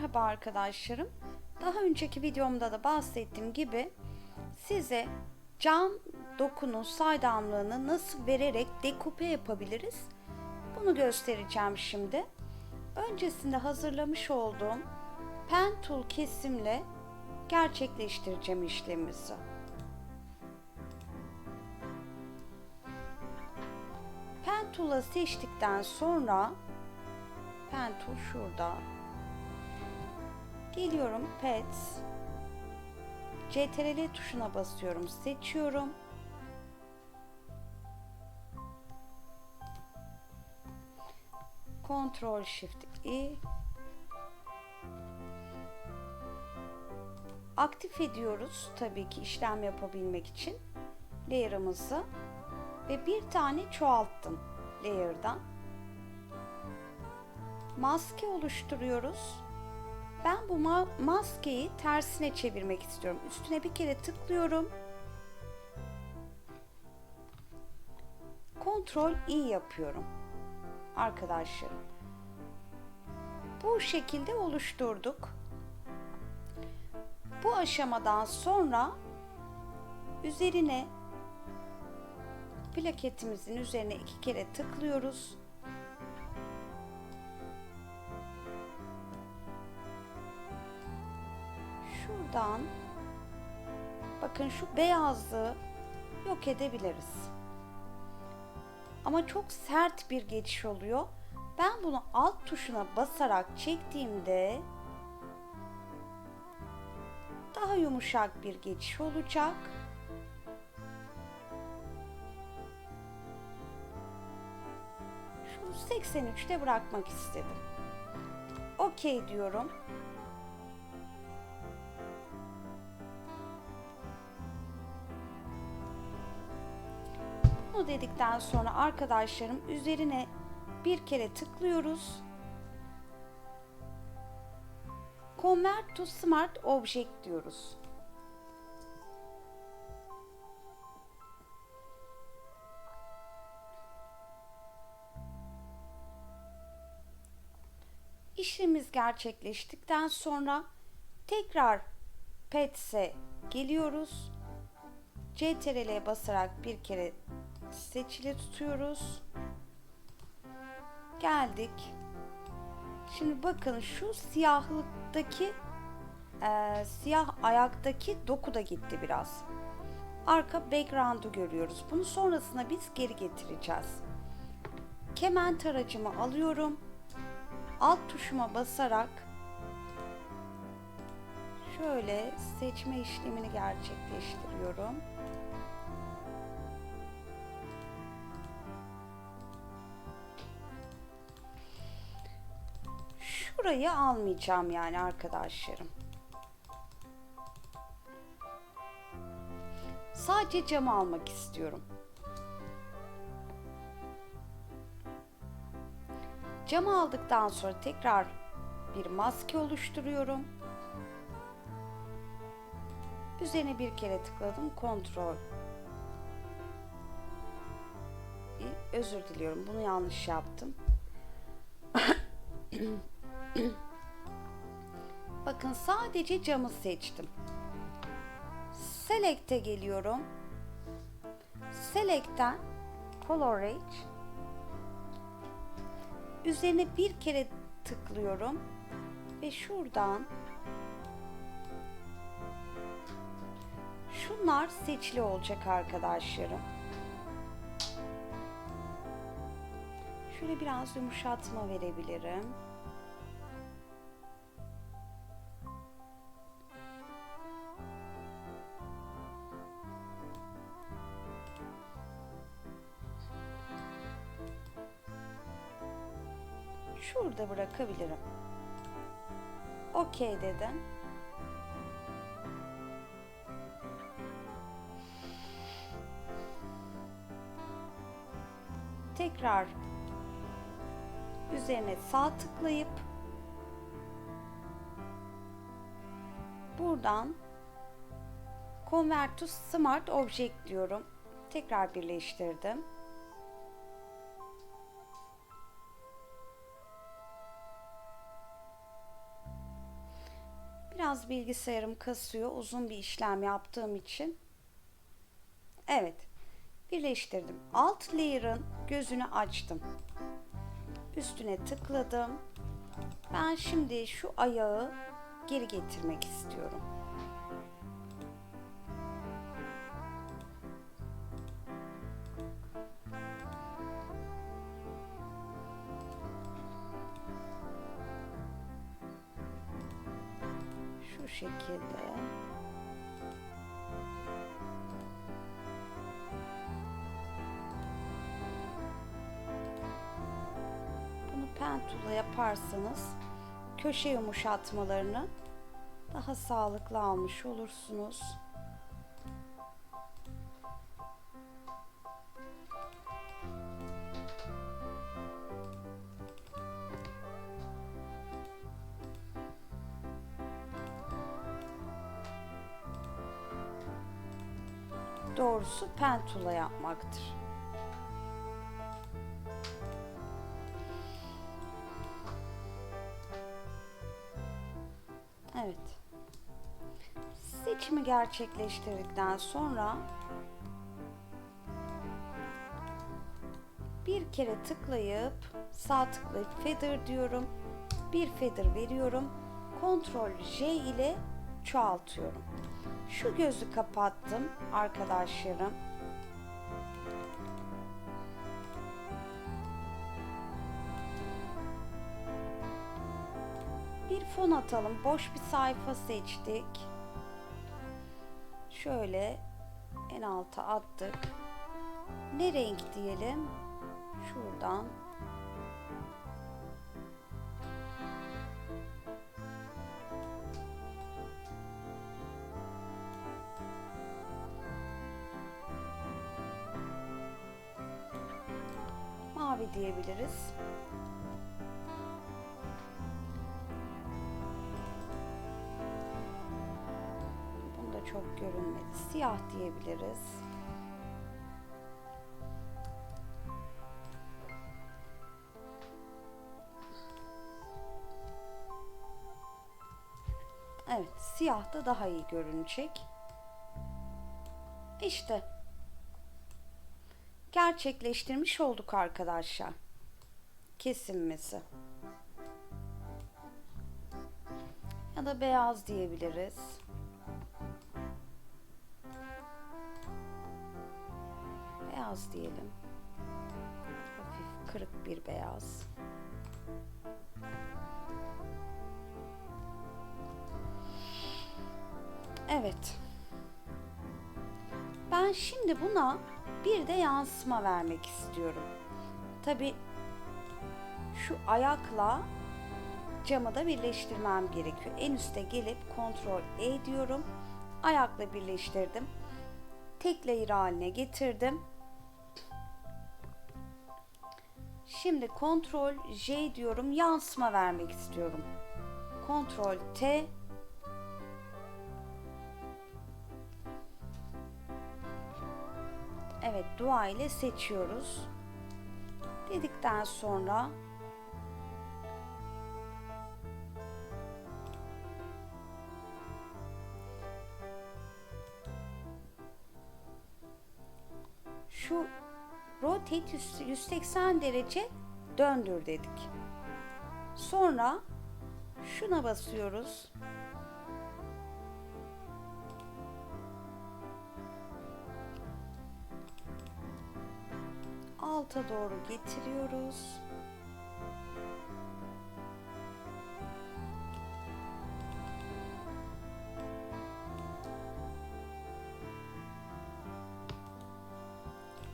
Merhaba arkadaşlarım. Daha önceki videomda da bahsettiğim gibi size cam dokunun saydamlığını nasıl vererek dekupe yapabiliriz? Bunu göstereceğim şimdi. Öncesinde hazırlamış olduğum pen tool kesimle gerçekleştireceğim işlemimizi. Pen tool'ı seçtikten sonra pen tool şurada Geliyorum Pets. CTRL tuşuna basıyorum. Seçiyorum. Ctrl Shift I. Aktif ediyoruz tabii ki işlem yapabilmek için layer'ımızı ve bir tane çoğalttım layer'dan. Maske oluşturuyoruz. Ben bu ma maskeyi tersine çevirmek istiyorum. Üstüne bir kere tıklıyorum. Kontrol i yapıyorum. Arkadaşlarım. Bu şekilde oluşturduk. Bu aşamadan sonra üzerine plaketimizin üzerine iki kere tıklıyoruz. Şuradan bakın şu beyazlığı yok edebiliriz. Ama çok sert bir geçiş oluyor. Ben bunu alt tuşuna basarak çektiğimde daha yumuşak bir geçiş olacak. Şu 83'te bırakmak istedim. Okey diyorum. Bunu dedikten sonra arkadaşlarım üzerine bir kere tıklıyoruz. Convert to Smart Object diyoruz. İşlemimiz gerçekleştikten sonra tekrar Pets'e geliyoruz. CTRL'ye basarak bir kere seçili tutuyoruz. Geldik. Şimdi bakın şu siyahlıktaki e, siyah ayaktaki doku da gitti biraz. Arka background'u görüyoruz. Bunu sonrasında biz geri getireceğiz. Kemen taracımı alıyorum. Alt tuşuma basarak şöyle seçme işlemini gerçekleştiriyorum. Şurayı almayacağım yani arkadaşlarım. Sadece cam almak istiyorum. Camı aldıktan sonra tekrar bir maske oluşturuyorum. Üzerine bir kere tıkladım. Kontrol. Özür diliyorum. Bunu yanlış yaptım. Bakın sadece camı seçtim. Select'e geliyorum. Select'ten Color Range üzerine bir kere tıklıyorum ve şuradan şunlar seçili olacak arkadaşlarım. Şöyle biraz yumuşatma verebilirim. Şurada bırakabilirim. Okey dedim. Tekrar üzerine sağ tıklayıp buradan Convert to Smart Object diyorum. Tekrar birleştirdim. Biraz bilgisayarım kasıyor uzun bir işlem yaptığım için. Evet. Birleştirdim. Alt layer'ın gözünü açtım. Üstüne tıkladım. Ben şimdi şu ayağı geri getirmek istiyorum. Şekilde. Bunu pentula yaparsanız köşe yumuşatmalarını daha sağlıklı almış olursunuz. Doğrusu pentula yapmaktır. Evet. Seçimi gerçekleştirdikten sonra bir kere tıklayıp sağ tıklayıp feather diyorum. Bir feather veriyorum. Ctrl J ile çoğaltıyorum. Şu gözü kapattım arkadaşlarım. Bir fon atalım. Boş bir sayfa seçtik. Şöyle en alta attık. Ne renk diyelim? Şuradan diyebiliriz. Bunda çok görünmedi. Siyah diyebiliriz. Evet, siyah da daha iyi görünecek. İşte gerçekleştirmiş olduk arkadaşlar. Kesilmesi. Ya da beyaz diyebiliriz. Beyaz diyelim. Hafif kırık bir beyaz. Evet. Ben şimdi buna bir de yansıma vermek istiyorum. Tabi şu ayakla camı da birleştirmem gerekiyor. En üste gelip Ctrl E diyorum. Ayakla birleştirdim. Tek layer haline getirdim. Şimdi Ctrl J diyorum. Yansıma vermek istiyorum. Ctrl T Evet dua ile seçiyoruz. Dedikten sonra şu rotate 180 derece döndür dedik. Sonra şuna basıyoruz. Alta doğru getiriyoruz.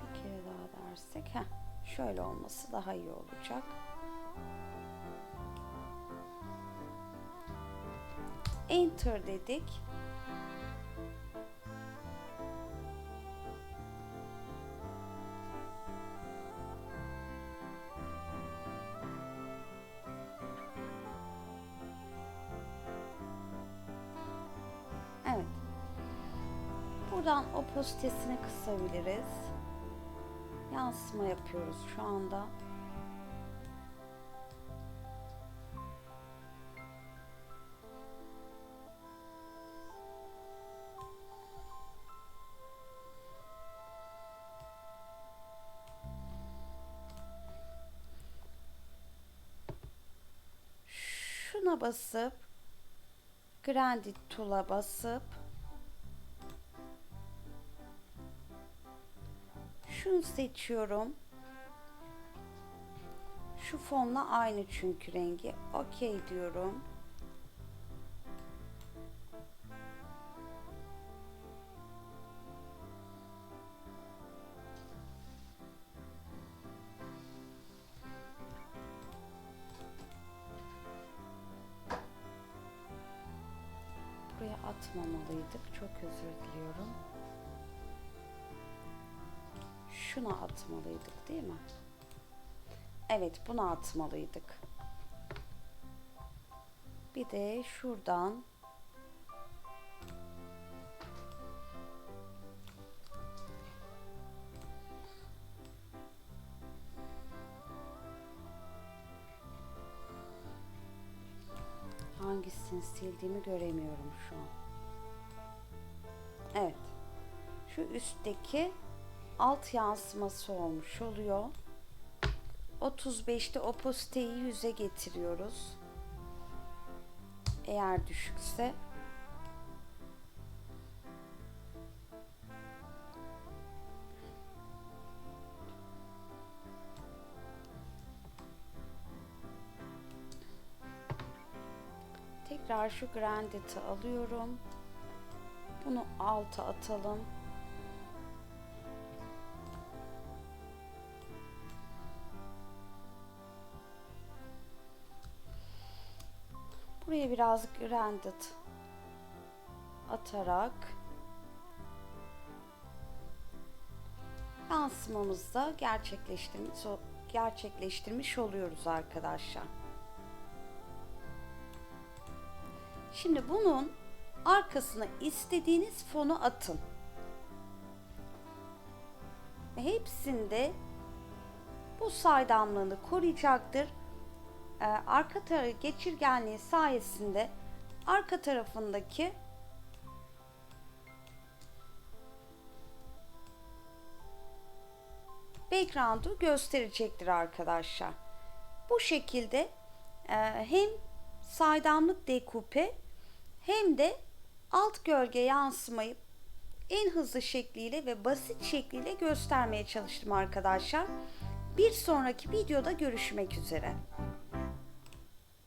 Bir kere daha dersek, heh, şöyle olması daha iyi olacak. Enter dedik. Buradan opozitesini kısabiliriz. Yansıma yapıyoruz şu anda. Şuna basıp Grandi Tool'a basıp şunu seçiyorum. Şu fonla aynı çünkü rengi. Okey diyorum. Buraya atmamalıydık. Çok özür diliyorum. Şuna atmalıydık değil mi? Evet buna atmalıydık. Bir de şuradan hangisini sildiğimi göremiyorum şu an. Evet. Şu üstteki alt yansıması olmuş oluyor. 35'te opasiteyi 100'e getiriyoruz. Eğer düşükse Tekrar şu grandit'i alıyorum. Bunu alta atalım. Buraya biraz grandit atarak yansımamızı da gerçekleştirmiş, gerçekleştirmiş oluyoruz arkadaşlar. Şimdi bunun arkasına istediğiniz fonu atın. Hepsinde bu saydamlığını koruyacaktır. Ee, arka tarafı geçirgenliği sayesinde arka tarafındaki background'u gösterecektir arkadaşlar. Bu şekilde e, hem saydamlık dekupe hem de alt gölge yansımayı en hızlı şekliyle ve basit şekliyle göstermeye çalıştım arkadaşlar. Bir sonraki videoda görüşmek üzere.